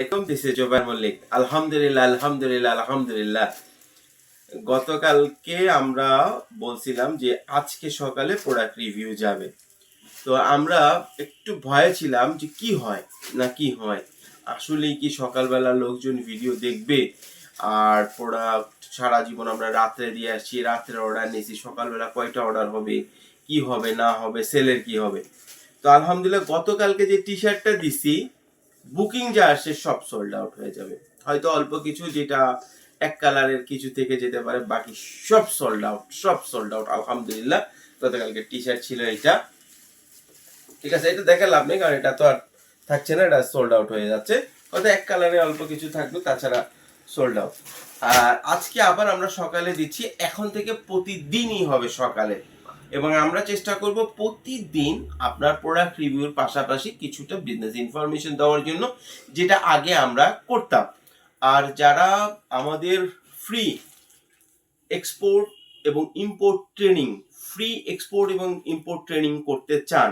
একদম দিছে জোবান মল্লিক, আলহামদুলিল্লাহ আলহামদুলিল্লাহ আলহামদুলিল্লাহ। গতকালকে আমরা বলছিলাম যে আজকে সকালে প্রোডাক্ট রিভিউ যাবে। তো আমরা একটু ভয়ে ছিলাম যে কি হয় না কি হয়। আসলেই কি সকালবেলা লোকজন ভিডিও দেখবে আর প্রোডাক্ট সারা জীবন আমরা রাত্রে দিয়ে আসছি, রাত্রে অর্ডার নিয়েছি, সকালবেলা কয়টা অর্ডার হবে, কি হবে, না হবে সেলের কি হবে? তো আলহামদুলিল্লাহ গতকালকে যে টি শার্টটা দিছি বুকিং যা আসছে সব সোল্ড আউট হয়ে যাবে। হয়তো অল্প কিছু যেটা এক কালারের কিছু থেকে যেতে পারে, বাকি সব সোল্ড আউট সব সোল্ড আউট আলহামদুলিল্লাহ। গতকালকে টি শার্ট ছিল এটা। ঠিক আছে, এটা দেখে লাভ নেই, কারণ এটা তো আর থাকছে না, এটা সোল্ড আউট হয়ে যাচ্ছে। হয়তো এক কালারে অল্প কিছু থাকবে, তাছাড়া সোল্ড আউট আর আজকে আবার আমরা সকালে দিচ্ছি, এখন থেকে প্রতিদিনই হবে সকালে। এবং আমরা চেষ্টা করব প্রতিদিন আপনার প্রোডাক্ট রিভিউর পাশাপাশি কিছুটা বিজনেস ইনফরমেশন দেওয়ার জন্য, যেটা আগে আমরা করতাম। আর যারা আমাদের ফ্রি এক্সপোর্ট এবং ইম্পোর্ট ট্রেনিং ফ্রি এক্সপোর্ট এবং ইম্পোর্ট ট্রেনিং করতে চান,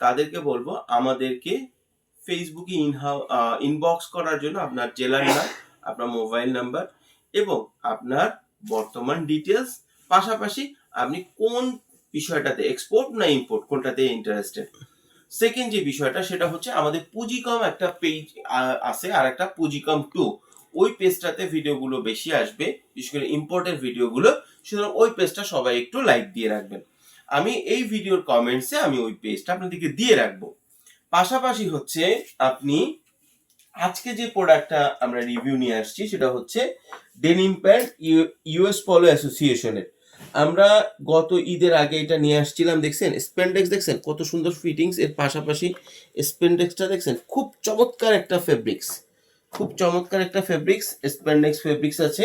তাদেরকে বলব আমাদেরকে ফেসবুকে ইনহাউ ইনবক্স করার জন্য আপনার জেলার নাম আপনার মোবাইল নাম্বার এবং আপনার বর্তমান ডিটেলস পাশাপাশি আপনি কোন বিষয়টাতে এক্সপোর্ট না ইম্পোর্ট কোনটাতে ইন্টারেস্টেড সেকেন্ড যে বিষয়টা, সেটা হচ্ছে আমাদের পুঁজিকম একটা পেজ আছে, আর একটা পুঁজিকম টু ওই পেজটাতে ভিডিওগুলো বেশি আসবে, বিশেষ করে ইম্পোর্টের ভিডিওগুলো সুতরাং ওই পেজটা সবাই একটু লাইক দিয়ে রাখবেন। আমি এই ভিডিওর কমেন্টসে আমি ওই পেজটা আপনাদেরকে দিয়ে রাখব। পাশাপাশি হচ্ছে আপনি আজকে যে প্রোডাক্টটা আমরা রিভিউ নিয়ে আসছি, সেটা হচ্ছে ডেনিম প্যান্ট ইউএস পলো অ্যাসোসিয়েশনের আমরা গত ঈদের আগে এটা নিয়ে আসছিলাম, দেখছেন? স্পেন্ডেক্স দেখছেন? কত সুন্দর ফিটিংস এর পাশাপাশি স্পেন্ডেক্সটা দেখছেন? খুব চমৎকার একটা ফেব্রিক্স খুব চমৎকার একটা ফেব্রিক্স স্পেন্ডেক্স ফেব্রিক্স আছে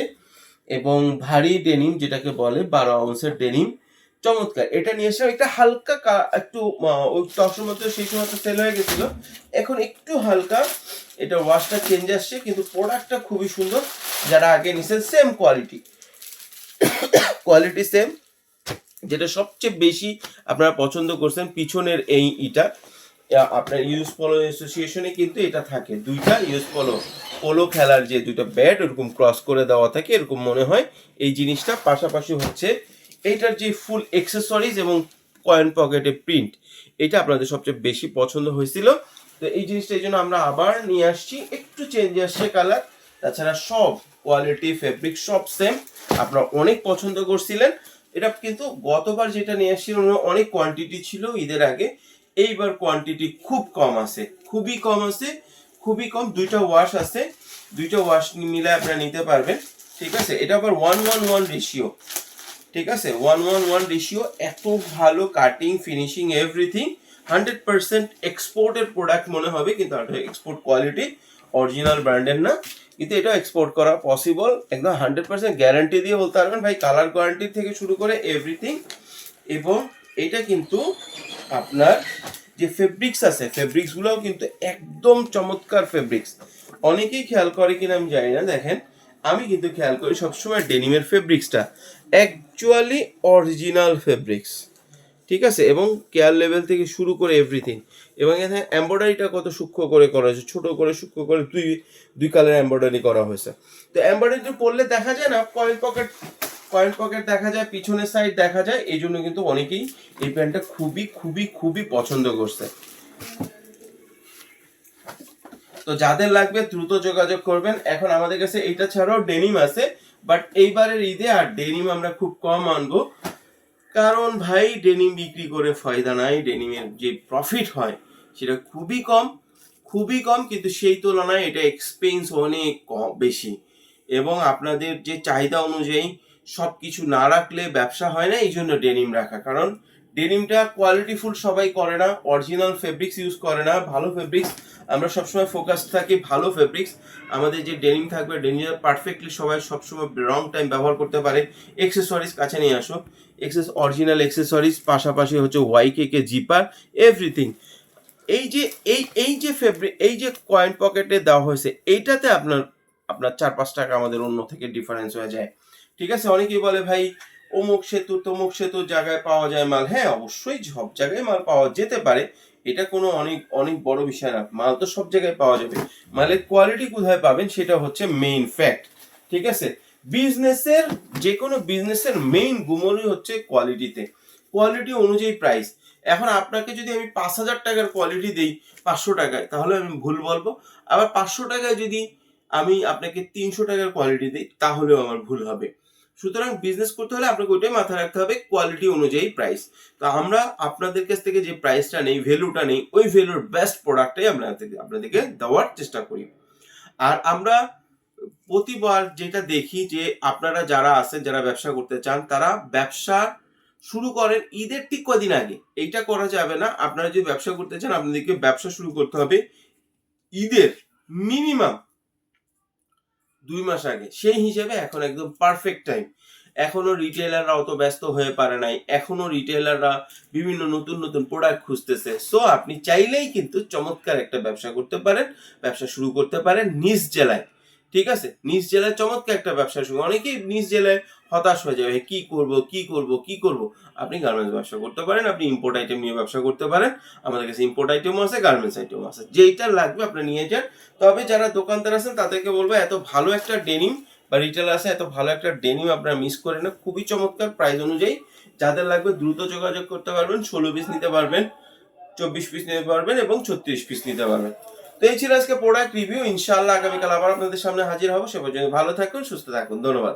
এবং ভারী ডেনিম যেটাকে বলে, বারো আউন্সের ডেনিম চমৎকার। এটা নিয়ে এসে একটা হালকা একটু তখন মতো সেই সময় তো সেল হয়ে গেছিল। এখন একটু হালকা, এটা ওয়াশটা চেঞ্জ আসছে, কিন্তু প্রোডাক্টটা খুবই সুন্দর। যারা আগে নিছেন সেম কোয়ালিটি কোয়ালিটি সেম যেটা সবচেয়ে বেশি আপনারা পছন্দ করছেন পিছনের এই ইটা। আপনার ইউজ পলো অ্যাসোসিয়েশনে কিন্তু এটা থাকে। দুইটা ইউজ পলো পোলো খেলার যে দুইটা ব্যাট ওরকম ক্রস করে দেওয়া থাকে, এরকম মনে হয়। এই জিনিসটা পাশাপাশি হচ্ছে এইটার যে ফুল এক্সেসরিজ এবং কয়েন পকেটে প্রিন্ট এটা আপনাদের সবচেয়ে বেশি পছন্দ হয়েছিল। তো এই জিনিসটা এই জন্য আমরা আবার নিয়ে আসছি। একটু চেঞ্জ আসছে কালার তাছাড়া সব কোয়ালিটি ফেব্রিক সব সেম আপনারা অনেক পছন্দ করছিলেন। এটা কিন্তু গতবার যেটা নিয়ে আসছিলাম ওটা অনেক কোয়ান্টিটি ছিল ঈদের আগে। এইবার কোয়ান্টিটি খুব কম আছে, খুবই কম আছে, খুবই কম। দুইটা ওয়াশ আছে, দুইটা ওয়াশ মিলে আপনারা নিতে পারবেন, ঠিক আছে? এটা আবার ওয়ান ওয়ান ওয়ান রেশিও ঠিক আছে? ওয়ান ওয়ান ওয়ান রেশিও এত ভালো cutting finishing everything hundred percent এক্সপোর্টের প্রোডাক্ট মনে হবে, কিন্তু এক্সপোর্ট কোয়ালিটি অরিজিনাল ব্র্যান্ডের না। কিন্তু এটা এক্সপোর্ট করা পসিবল একদম হান্ড্রেড পার্সেন্ট গ্যারান্টি দিয়ে বলতে পারবেন। ভাই কালার কোয়ালিটি থেকে শুরু করে এভরিথিং এবং এটা কিন্তু আপনার যে ফেব্রিক্স আছে ফেব্রিক্সগুলোও কিন্তু একদম চমৎকার ফেব্রিক্স অনেকেই খেয়াল করে কিনা আমি জানি না, দেখেন, আমি কিন্তু খেয়াল করি সবসময় ডেনিমের ফেব্রিক্সটা অ্যাকচুয়ালি অরিজিনাল ফেব্রিক্স ঠিক আছে? এবং কেয়ার লেভেল থেকে শুরু করে এভরিথিং এবং এখানে এম্ব্রয়ডারিটা কত সূক্ষ্ম করে করা হয়েছে? ছোটো করে, সূক্ষ্ম করে দুই দুই কালার এম্ব্রয়ডারি করা হয়েছে। তো এম্ব্রয়ডারি পরলে দেখা যায় না কয়েন পকেট কয়েন পকেট দেখা যায়, পিছনের সাইড দেখা যায়। এই জন্য কিন্তু অনেকেই এই প্যান্টটা খুবই খুবই খুবই পছন্দ করছে। তো যাদের লাগবে দ্রুত যোগাযোগ করবেন। এখন আমাদের কাছে এইটা ছাড়াও ডেনিম আছে। বাট এইবারের ঈদে আর ডেনিম আমরা খুব কম আনব। কারণ ভাই ডেনিম বিক্রি করে ফায়দা নাই। ডেনিমের যে প্রফিট হয়, সেটা খুবই কম খুবই কম, কিন্তু সেই তুলনায় এটা এক্সপেন্স অনেক কম, বেশি। এবং আপনাদের যে চাহিদা অনুযায়ী সব কিছু না রাখলে ব্যবসা হয় না এই জন্য ডেনিম রাখা। কারণ ডেনিমটা কোয়ালিটি কোয়ালিটিফুল সবাই করে না অরিজিনাল ফেব্রিক্স ইউজ করে না, ভালো ফেব্রিক্স আমরা সবসময় ফোকাস থাকি ভালো ফেব্রিক্স আমাদের যে ডেনিম থাকবে ডেনিম পারফেক্টলি সবাই সবসময় রং টাইম ব্যবহার করতে পারে। এক্সেসরিজ কাছে নিয়ে আসো এক্সেস অরিজিনাল এক্সেসরিজ পাশাপাশি হচ্ছে Y K K zipper everything এই যে, এই এই যে ফেব্রিক এই যে কয়েন পকেটে দেওয়া হয়েছে, এইটাতে আপনার আপনার চার পাঁচ টাকা আমাদের অন্য থেকে ডিফারেন্স হয়ে যায়। ঠিক আছে? অনেকেই বলে ভাই অমুক সেতু, তমুক সেতু জায়গায় পাওয়া যায় মাল। হ্যাঁ অবশ্যই সব জায়গায় মাল পাওয়া যেতে পারে। এটা কোনো অনেক অনেক বড় বিষয় না। মাল তো সব জায়গায় পাওয়া যাবে। মালের কোয়ালিটি কোথায় পাবেন সেটা হচ্ছে মেইন ফ্যাক্ট ঠিক আছে? বিজনেসের যে কোনো বিজনেসের মেইন গুমরই হচ্ছে কোয়ালিটিতে কোয়ালিটি অনুযায়ী প্রাইস এখন আপনাকে যদি আমি পাঁচ হাজার টাকার কোয়ালিটি দিই পাঁচশো টাকায়, তাহলে আমি ভুল বলব। আবার পাঁচশো টাকায় যদি আমি আপনাকে তিনশো টাকার কোয়ালিটি দিই, তাহলেও আমার ভুল হবে। সুতরাং বিজনেস করতে হলে আপনাকে ওইটাই মাথায় রাখতে হবে কোয়ালিটি অনুযায়ী প্রাইস তো আমরা আপনাদের কাছ থেকে যে প্রাইসটা নেই ভ্যালুটা নেই, ওই ভ্যালুর বেস্ট প্রোডাক্টটাই আমরা আপনাদেরকে দেওয়ার চেষ্টা করি। আর আমরা প্রতিবার যেটা দেখি যে আপনারা যারা আছেন, যারা ব্যবসা করতে চান, তারা ব্যবসা শুরু করেন ঈদের ঠিক কদিন আগে। এইটা করা যাবে না। আপনারা যদি ব্যবসা করতে চান, আপনাদেরকে ব্যবসা শুরু করতে হবে ঈদের মিনিমাম দুই মাস আগে। সেই হিসেবে এখন একদম পারফেক্ট টাইম এখনও রিটেলাররা অত ব্যস্ত হয়ে পারে নাই। এখনও রিটেলাররা বিভিন্ন নতুন নতুন প্রোডাক্ট খুঁজতেছে। সো আপনি চাইলেই কিন্তু চমৎকার একটা ব্যবসা করতে পারেন, ব্যবসা শুরু করতে পারেন নিজ জেলায়। ঠিক আছে? নিজ জেলায় চমৎকার একটা ব্যবসা শুরু। অনেকেই নিজ জেলায় হতাশ হয়ে যাবে, কি করব কি করব কি করব? আপনি গার্মেন্টস ব্যবসা করতে পারেন, আপনি ইম্পোর্ট আইটেম নিয়ে ব্যবসা করতে পারেন। আমাদের কাছে ইম্পোর্ট আইটেমও আছে গার্মেন্টস আইটেমও আছে। যেইটা লাগবে আপনি নিয়ে যান। তবে যারা দোকানদার আছেন, তাদেরকে বলব, এত ভালো একটা ডেনিম বা রিটেল আছে, এত ভালো একটা ডেনিম আপনারা মিস করে না। খুবই চমৎকার প্রাইস অনুযায়ী যাদের লাগবে দ্রুত যোগাযোগ করতে পারবেন, ষোলো পিস নিতে পারবেন, চব্বিশ পিস নিতে পারবেন এবং ছত্রিশ পিস নিতে পারবেন। তো এই ছিল আজকে প্রোডাক্ট রিভিউ ইনশাল্লাহ আগামীকাল আবার আপনাদের সামনে হাজির হব। সে পর্যন্ত ভালো থাকুন, সুস্থ থাকুন। ধন্যবাদ।